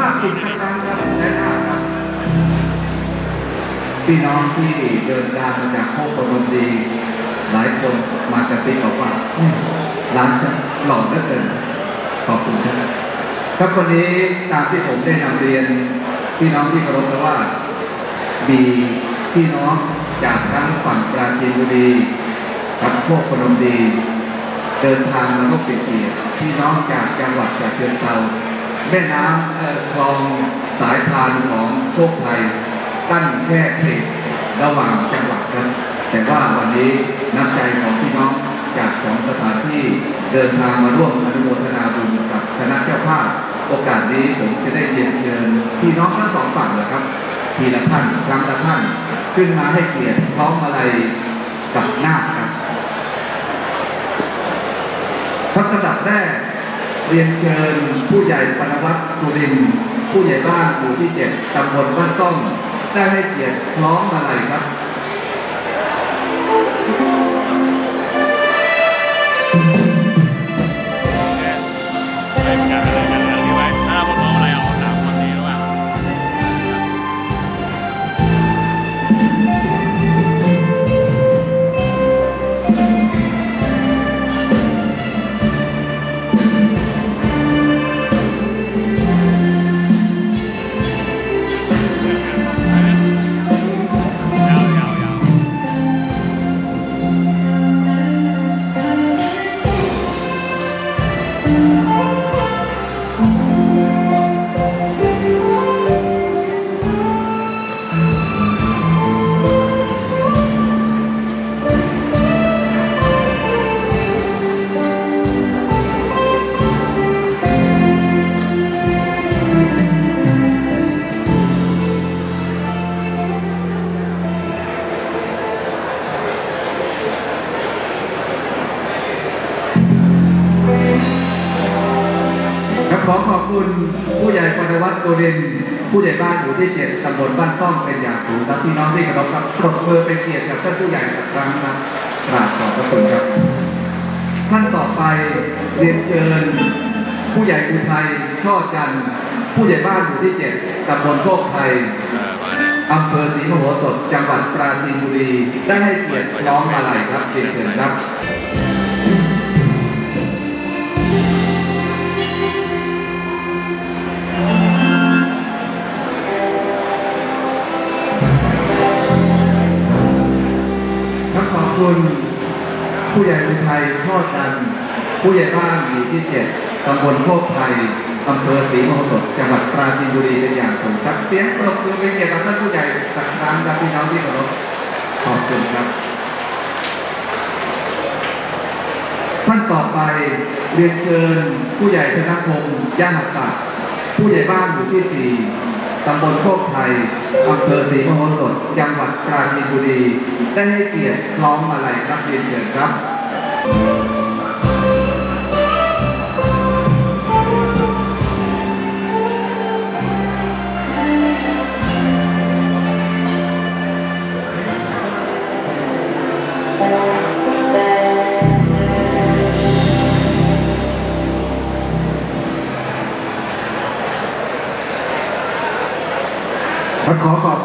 ภาพอีกสักครั้งครับและหน้าครับ พี่น้องที่เดินทางมาจากโคกประดมดี หลายคนมากระซิบบอกว่าร้านจะหล่อเหลือเกินขอบคุณครับครับวันนี้ตามที่ผมได้นำเรียน พี่น้องที่เคารพแล้วว่ามีพี่น้องจากทั้งฝั่งปราจีนบุรีกับโคกพนมดี เดินทางมาร่วมเป็นเกียรติพี่น้องจากจังหวัดฉะเชิงเทรา แม่น้ำคลองสายพานของโชคไทยตั้นแค่เขตระหว่างจังหวัดครับแต่ว่าวันนี้น้ำใจของพี่น้องจากสองสถานที่เดินทางมาร่วมอนุโมทนาบุญกับคณะเจ้าภาพโอกาสนี้ผมจะได้เรียนเชิญ พี่น้องทั้งสองฝั่งนะครับ ทีละท่านครั้งละท่านขึ้นมาให้เกียรติพร้อมอะไรกับหน้าครับพักระดับแรก เรียนเชิญผู้ใหญ่ปนวัตจุรินผู้ใหญ่บ้านหมู่ที่เจ็ดตำบลบ้านซ่องได้ให้เกียรติคล้องมาลัยครับ ขอขอบคุณผู้ใหญ่ปนวัตรโกเดนผู้ใหญ่บ้านหมู่ที่เจ็ดตำบลบ้านซ่อมเป็นอย่างสูงครับพี่น้องที่เคารพครับปรบมือเป็นเกียรติกับท่านผู้ใหญ่สักครั้งครับกราบขอบพระคุณครับ ท่านต่อไปเรียนเชิญ ผู้ใหญ่อุทัยช่อจันผู้ใหญ่บ้านหมู่ที่เจ็ดตำบลโคกไทยออมาเนี่ยอำเภอศรีมโหสถจังหวัดปราจีนบุรี ได้ให้เกียรติร้องมาลัยครับเรียนเชิญครับ คุณ ผู้ใหญ่อุทัยช่อจัน ผู้ใหญ่บ้านหมู่ที่เจ็ดตำบลโคกไทยอำเภอศรีมโหสถจังหวัดปราจีนบุรีเป็นอย่างสูงครับเสียงปรบมือเป็นเกียรติท่านผู้ใหญ่สักครั้งครับพี่น้องที่เคารพขอบคุณครับท่านต่อไปเรียนเชิญผู้ใหญ่ธนพงศ์ย่าหัตตะผู้ใหญ่บ้านหมู่ที่สี่ ตำบลโคกไทยอำเภอศรีมโหสถ จังหวัดปราจีนบุรี ได้ให้เกียรติคล้องมาลัยรับเรียนเชิญครับ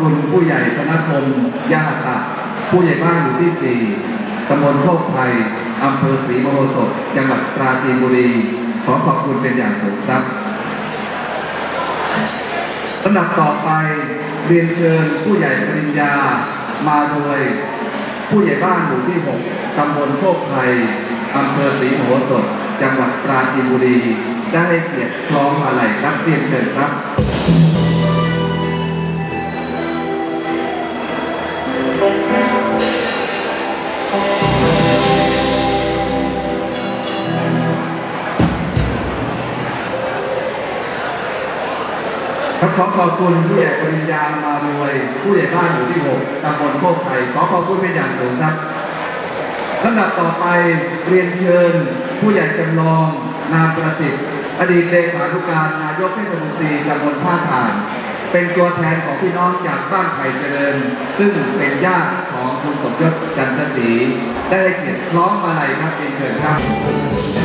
คุณผู้ใหญ่ธนคมยาตตะ ผู้ใหญ่บ้านหมู่ที่สี่ตำบลโคกไทยอำเภอศรีมโหสถ จังหวัดปราจีนบุรี ขอขอบคุณเป็นอย่างสูงครับลำดับต่อไปเรียนเชิญผู้ใหญ่ปริญญา มาโดยผู้ใหญ่บ้านหมู่ที่ 6 ตำบลโคกไทยอำเภอศรีมโหสถ จังหวัดปราจีนบุรี ได้ให้เกียรติคล้องมาลัยรับเรียนเชิญครับ ครับขอขอบคุณผู้ใหญ่ปริญญามารวยผู้ใหญ่บ้านหมู่ที่6ตำบลโคกไทยขอขอบคุณเป็นอย่างสูงครับลำดับต่อไปเรียนเชิญ ผู้ใหญ่จำลองนามประสิทธิ์ อดีตเลขานุการนายกเทศมนตรีตำบลท่าทาน เป็นตัวแทนของพี่น้องจากบ้านไผ่เจริญ ซึ่งเป็นญาติของคุณสมยศจันทศรีได้เกียนคล้องมาลัยครับเรียนเชิญครับ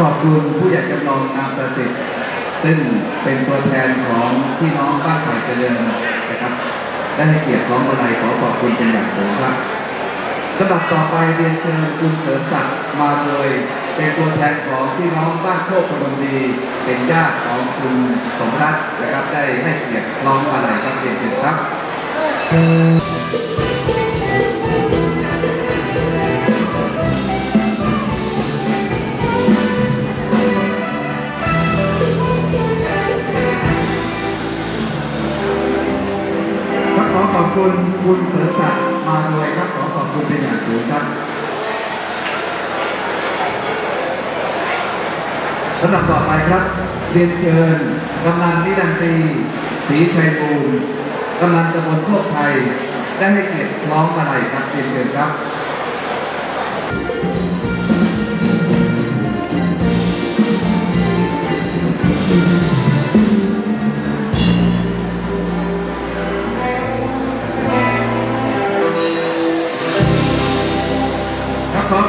ขอบคุณผู้ใหญ่จำลองนามประสิทธิ์ซึ่งเป็นตัวแทนของพี่น้องบ้านไผ่เจริญนะครับ ได้ให้เกียรติร้องมาลัยขอขอบคุณเป็นอย่างสูงครับลำดับต่อไปเรียนเชิญคุณเสริมศักดิ์มาโดยเป็นตัวแทนของพี่น้องบ้านโคกพนมดีเป็นญาติของคุณสมรัตน์นะครับ ได้ให้เกียรติร้องมาลัยครับเรียนเชิญครับ คุณเสริมศักดิ์มาโดยครับขอขอบคุณเป็นอย่างสูงครับลำดับต่อไปครับ เรียนเชิญกำนันนิรันตีศรีชัยบูรณ์กำนันตะบนโคกไทย ได้ให้เกียรติร้องมาลัยครับเรียนเชิญครับ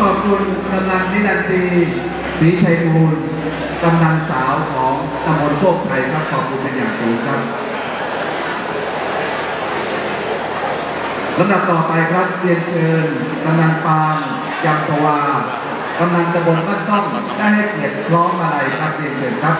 ขอบคุณกำลังนิรันตีศรีชัยมูลกำลังสาวของตำบลโคกไทยครับขอบคุณเป็นอย่างสูงครับลำดับต่อไปครับเรียนเชิญกำนันปางยำตวากำนันตำบลบ้านซ่อมได้ให้เกียรติคล้องอะไรครับเรียนเชิญครับ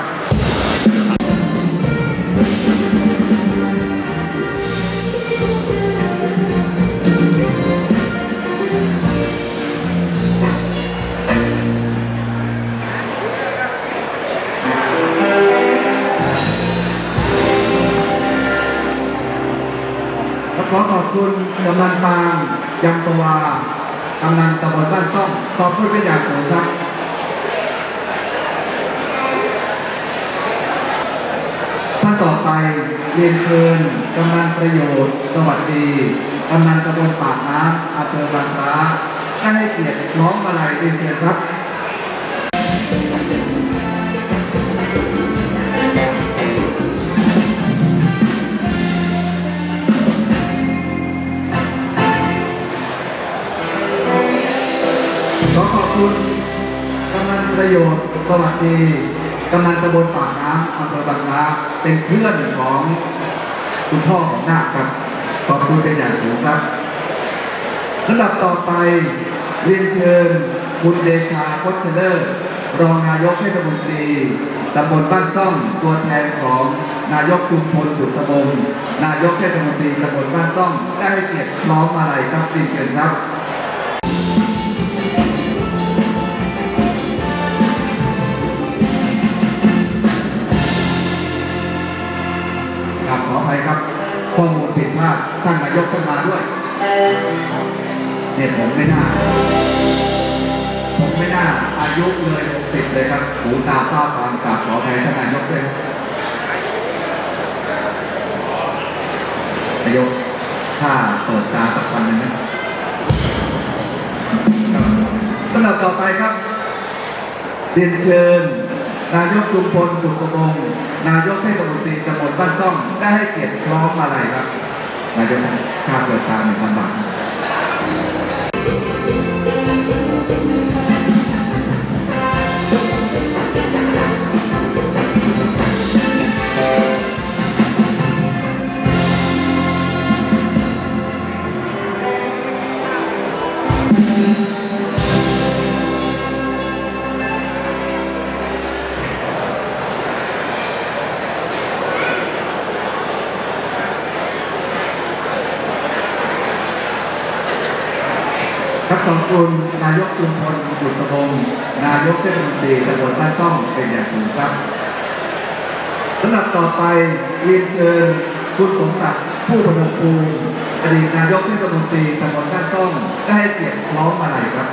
คุณกำนันปางยำตวกำนันตำบลบ้านซ่อมขอบคุณเป็นอย่างสูงครับท่านต่อไปเรียนเชิญกำนันประโยชน์ สวัสดีกำนันตำบลปากน้ำอำเภอบางคล้าได้ให้เกียรติร้องมาลัยเรียนเชิญครับ ประโยชน์สวัสดีกำนันตำบลปากน้ำอำเภอบางคล้าเป็นเพื่อนของคุณพ่อของนาคครับขอบคุณเป็นอย่างสูงครับลำดับต่อไปเรียนเชิญคุณเดชาคดเชเลอร์รองนายกเทศมนตรีตำบลบ้านซ่อมตัวแทนของนายกจุมพลบุตรบงศ์นายกเทศมนตรีตำบลบ้านซ่อมได้ให้เกียรติร้องมาลัยครับเรียนเชิญครับ ผิดพลาดท่านนายกท่านมาด้วย เนี่ยผมไม่น่า ผมไม่น่า อายุเลย60เลยครับ หูตาฟ้าฟางกราบขออภัยท่านนายกด้วยนายกถ้าเปิดตาสักวันหนึงนะลำดับต่อไปครับ เรียนเชิญ นายกจุมพลบุตรบงนายกเทศมนตรีตำบลบ้านซ่อมได้ให้เกียรติคล้องมาลัยครับ รายกค่าเกิดตาหนึ่งพันบาท ครับของคุณนายกจุมพลบุตรบงศ์นายกเทศมนตรีตำบลบ้านจ้องเป็นอย่างสูงครับลำดับต่อไปเรียนเชิญคุณสมศักดิ์ผู้พนมภูมิอดีตนายกเทศมนตรีตำบลบ้านจ้องได้ให้เกียรติคล้องมาลัยครับ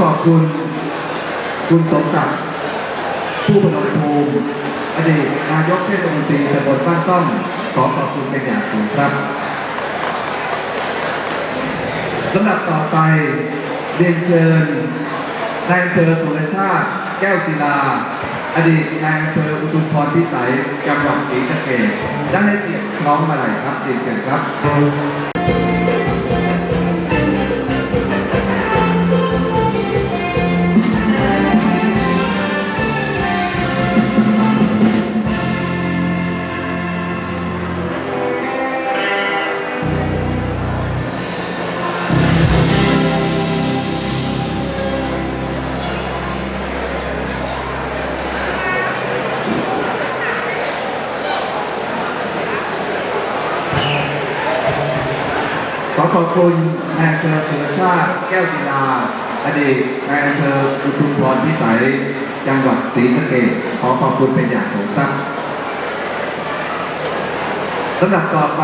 ขอบคุณ คุณสมศักดิ์ผู้พนมภูมิอดีตนายกเทศมนตรีตำบลบ้านซ่อมขอขอบคุณเป็นอย่างสูงครับลำดับต่อไปเรียนเชิญนายอำเภอสุรชาติ แก้วศิลา อดีตนายอำเภออุทุมพรพิสัยจังหวัดศรีสะเกษได้ให้เกียรติคล้องมาลัยครับเรียนเชิญครับ คุณนายอำเภอสุรชาติแก้วศิลาอดีตนายอำเภออุทุมพรพิสัย จังหวัดศรีสะเกษขอขอบคุณเป็นอย่างสูงครับลำดับต่อไป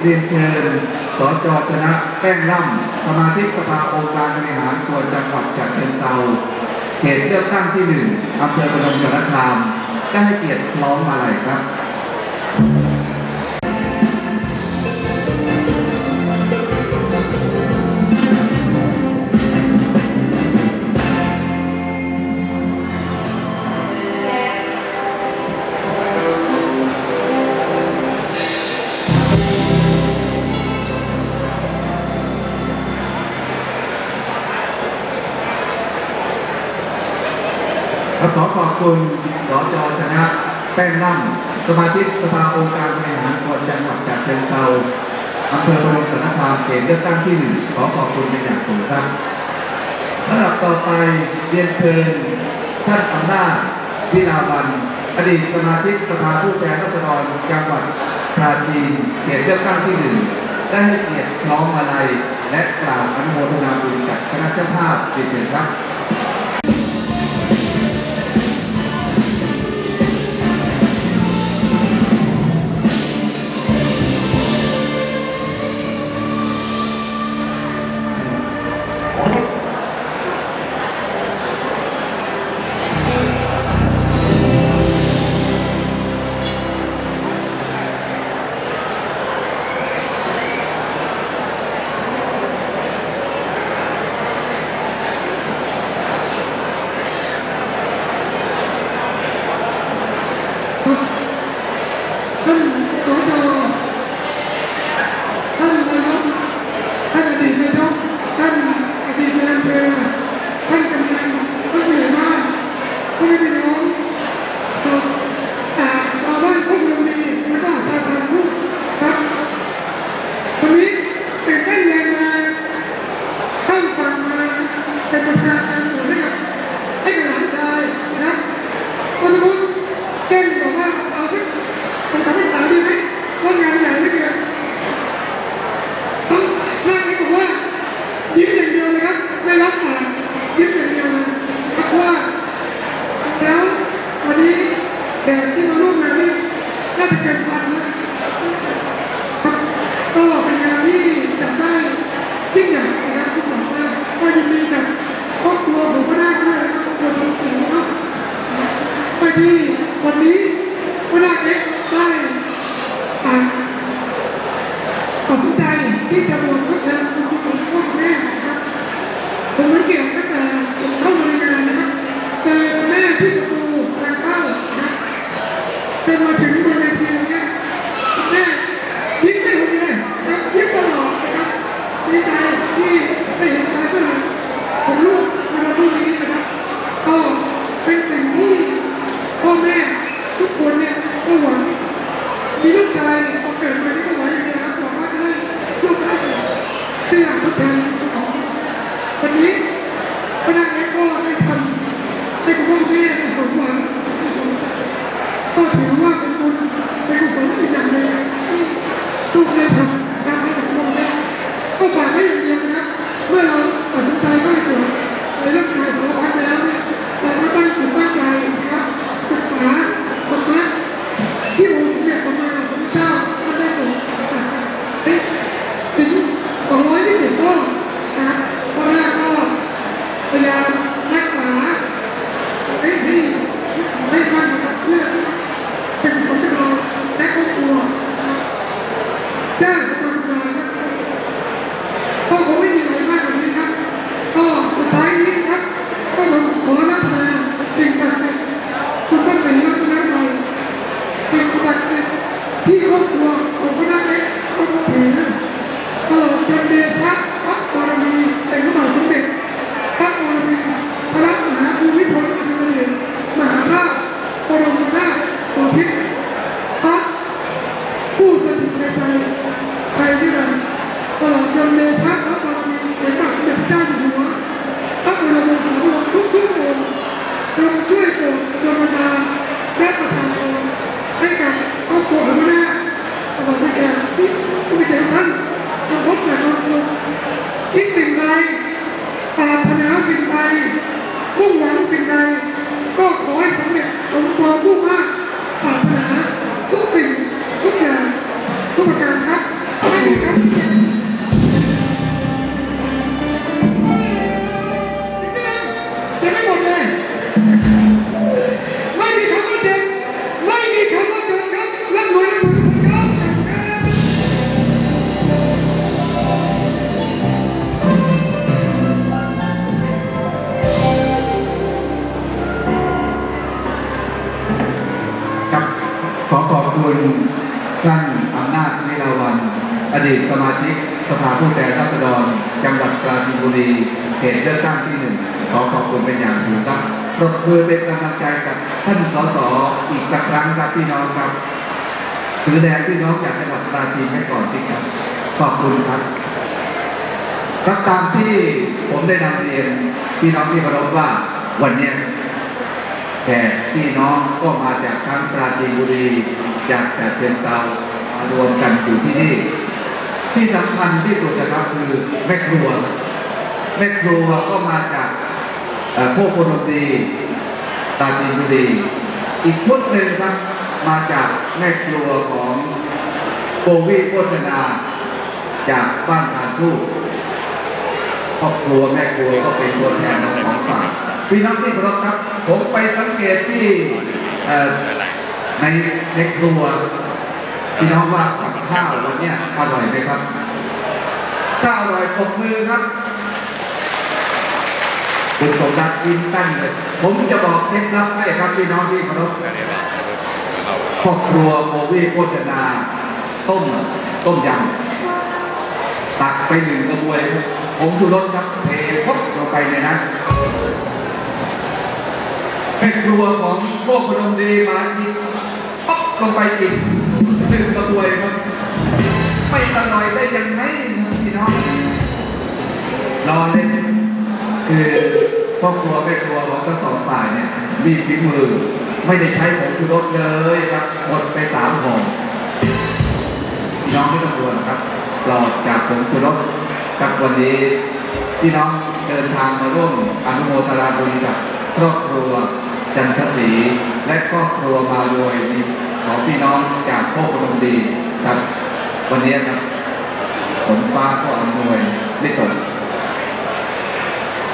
เรียนเชิญสจชนะแป้งล่ำสมาชิกสภาองค์การบริหารส่วนจังหวัดฉะเชิงเทราเขตเลือกตั้งที่หนึ่งอำเภอพนมสารคามได้ให้เกียรติคล้องมาเลยครับ แป้งล่ำสมาชิกสภาองค์การบริหารส่วนจังหวัดฉะเชิงเทราอำเภอพนมสารคามเขตเลือกตั้งที่หนึ่งขอขอบคุณเป็นอย่างสูงครับลำดับต่อไปเรียนเชิญท่านอำนาจวิลาวันอดีตสมาชิกสภาผู้แทนราษฎรจังหวัดปราจีนเขตเลือกตั้งที่หนึ่งได้ให้เกียรติคล้องมาลัยและกล่าวอนุโมทนาบุญกับคณะเจ้าภาพเรียนเชิญครับ ครับมือเป็นกำลังใจกับท่านสสอีกสักครั้งครับพี่น้องครับถือแดงพี่น้องจากจังหวัดปราจีนไว้ก่อนที่ครับขอบคุณครับครับตามที่ผมได้นำเรียนพี่น้องที่เคารพว่าวันนี้แขกพี่น้องก็มาจากทั้งปราจีนบุรีจากจากเชียงเซามารวมกันอยู่ที่นี่ ที่สำคัญที่สุดนะครับคือแม่ครัวแม่ครัวก็มาจาก โคกโพนมดีปราจีนบุรีอีกชุดหนึ่งครับมาจากแม่ครัวของโบวีโภชนา จากบ้านทานทูกครอบครัวแม่ครัวก็เป็นตัวแทนของสองฝั่งพี่น้องที่เคารพครับ ผมไปสังเกตที่ในในครัวพี่น้องว่ากับข้าววันนี้อร่อยไหมครับถ้าอร่อยปรบมือครับ คุณสมรักยิ้มตั้งเลย ผมจะบอกเคล็ดลับให้ครับพี่น้องที่เคารพครอบครัวโบวีโภชนา ต้มต้มยำตักไปหนึ่งกระบวยผมชูรสครับเทปุ๊บลงไปในนั้นแม่ครัวของโคกพนมดีมาอีกปุ๊บลงไปอีกหนึ่งกระบวยครับไม่อร่อยได้ยังไงพี่น้องรอเล่น คือพ่อครัวแม่ครัวของทั้งสองฝ่ายเนี่ยมีฝีมือ ไม่ได้ใช้ผงชูรสเลยครับหมดไปสามห่อพี่น้องไม่ต้องกลัวนะครับปลอดจากผงชูรสกับวันนี้พี่น้องเดินทางมาร่วมอนุโมทนาบุญกับครอบครัวจันทศรีและครอบครัวมารวยมีของพี่น้องจากโคกพนมดีครับ วันนี้ครับฝนฟ้าก็อำนวยไม่ตก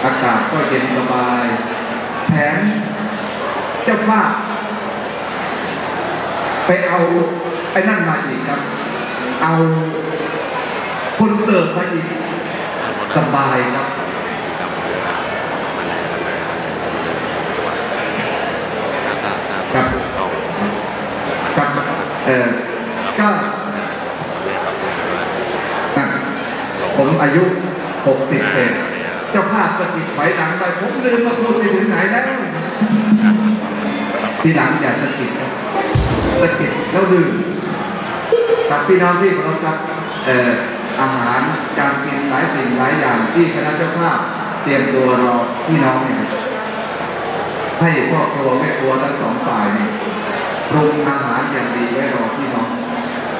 อากาศก็เย็นสบาย แถมเจ้าภาพไปเอาไอ้นั่นมาอีกครับ เอาคนเสิร์ฟมาอีกสบายครับครับครับเออก็นะผมอายุ 60เศษ เจ้าภาพสะกิดถอยหลังไปผมลืมมาพูดไปถึงไหนแล้วทีหลังอย่าสะกิดครับสะกิดแล้วลืมครับพี่น้องที่เคารพครับเอ่ออาหารการกินหลายสิ่งหลายอย่างที่คณะเจ้าภาพเตรียมตัวรอพี่น้องเนี่ยให้ครอบครัวแม่ครัวทั้งสองฝ่ายนี่ปรุงอาหารอย่างดีไว้รอพี่น้อง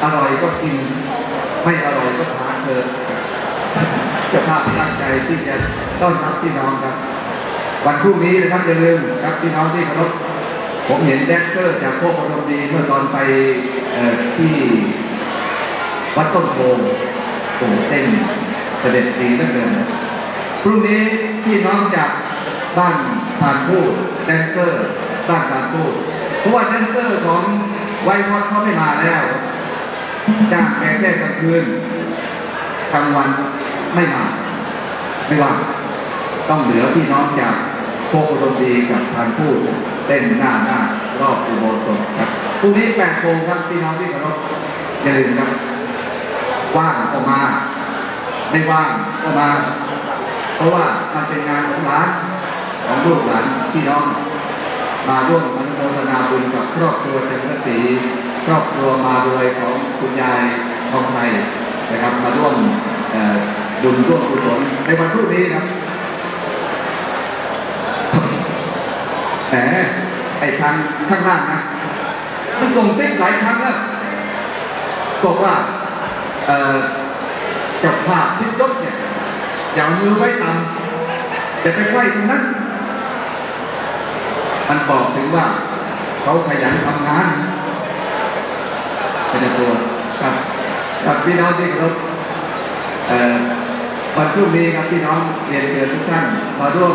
อร่อยก็กิน ไม่อร่อยก็ทานเถอะ เจ้าภาพตั้งใจที่จะต้อนรับพี่น้องครับ วันพรุ่งนี้นะครับอย่าลืมครับพี่น้องที่เคารพผมเห็นแดนเซอร์จากโคกพนมดีเมื่อตอนไปที่วัดต้นโพโอ้เต้นเสด็จดีเหลือเกินพรุ่งนี้พี่น้องจากบ้านทานพูดแดนเซอร์บ้านทานพูดเพราะว่าแดนเซอร์ของไวท์วอตเขาไม่มาแล้วจ้างแกแค่กลางคืนกลางวัน ไม่มา ไม่ว่า ต้องเหลือพี่น้องจากโคกอุดมดีกับทางพูดเต้นหน้าหน้ารอบอุโบสถครับพรุ่งนี้แปดโมงครับพี่น้องที่เคารพอย่าลืมครับ ว่างก็มา ไม่ว่างก็มา เพราะว่ามันเป็นงานของหลานของลูกหลานพี่น้อง มาร่วมอนุโมทนาบุญกับครอบครัวจันทศรีครอบครัวมาโดยของคุณยายทองไทยนะครับ มาร่วมเอ่อ บุญร่วมกุศลในวันพรุ่งนี้ครับแหมไอ้ทางข้างล่างนะ มันส่งซิกหลายครั้งแล้วบอกว่าเอ่อกับภาพที่ยกเนี่ยอย่าเอามือไว้ต่ำอย่าไปไขว้ตรงนั้น มันบอกถึงว่า เขาขยันทำงานเป็นตัวครับกับพี่น้องที่เคารพเอ่อ วันพรุ่งนี้ครับพี่น้องเรียนเชิญทุกท่านมาร่วม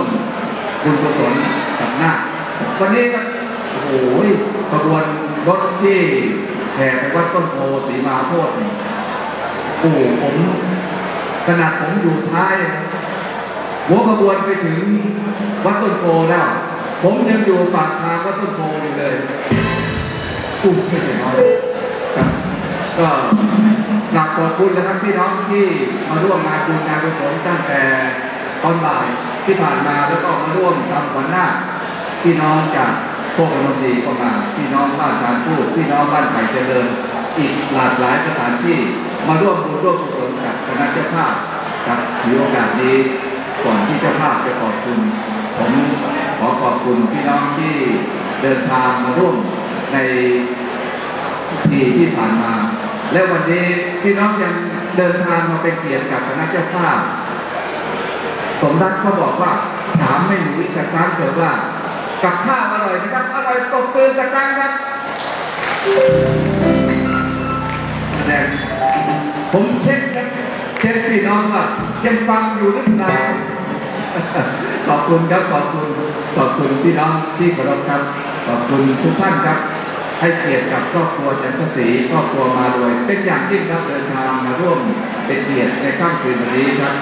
บุญกุศลกับหน้าวันนี้ครับโอ้โหขบวนรถที่แห่ไปวัดต้นโพสีมาโพธิ์นี่ผมขนาดผมอยู่ท้ายหัวขบวนไปถึงวัดต้นโพแล้ว ผมยังอยู่ปากทางวัดต้นโพอยู่เลยอู้ไม่ใช่น้อย ก็กราบขอบคุณนะครับพี่น้องที่มาร่วมงานบุญงานกุศลตั้งแต่ตอนบ่ายที่ผ่านมาแล้วก็มาร่วมทำขวัญนาคพี่น้องจากโคกนนดีก็มา พี่น้องบ้านการพูดพี่น้องบ้านไผ่เจริญ อีกหลากหลายสถานที่มาร่วมบุญร่วมกุศลกับคณะเจ้าภาพครับถือโอกาสนี้ก่อนที่เจ้าภาพจะขอบคุณ ผมขอขอบคุณพี่น้องที่เดินทางมาร่วมในทีที่ผ่านมา และวันนี้พี่น้องยังเดินทางมาเป็นเกียรติกับคณะเจ้าภาพสมรักเขาบอกว่าถามไม่หนูอีกสักครั้งเถอะว่า กับข้าวอร่อยไหมครับอร่อยตบมือสักครั้งครับแสดงผมเช็คนะเช็คพี่น้องว่ายังฟังอยู่หรือเปล่าขอบคุณครับขอบคุณขอบคุณพี่น้องที่เคารพครับขอบคุณทุกท่านครับ ให้เกียรติกับครอบครัวจันทศรีครอบครัวมาโดยเป็นอย่างยิ่งครับเดินทางมาร่วมเป็นเกียรติในค่ำคืนวันนี้ครับ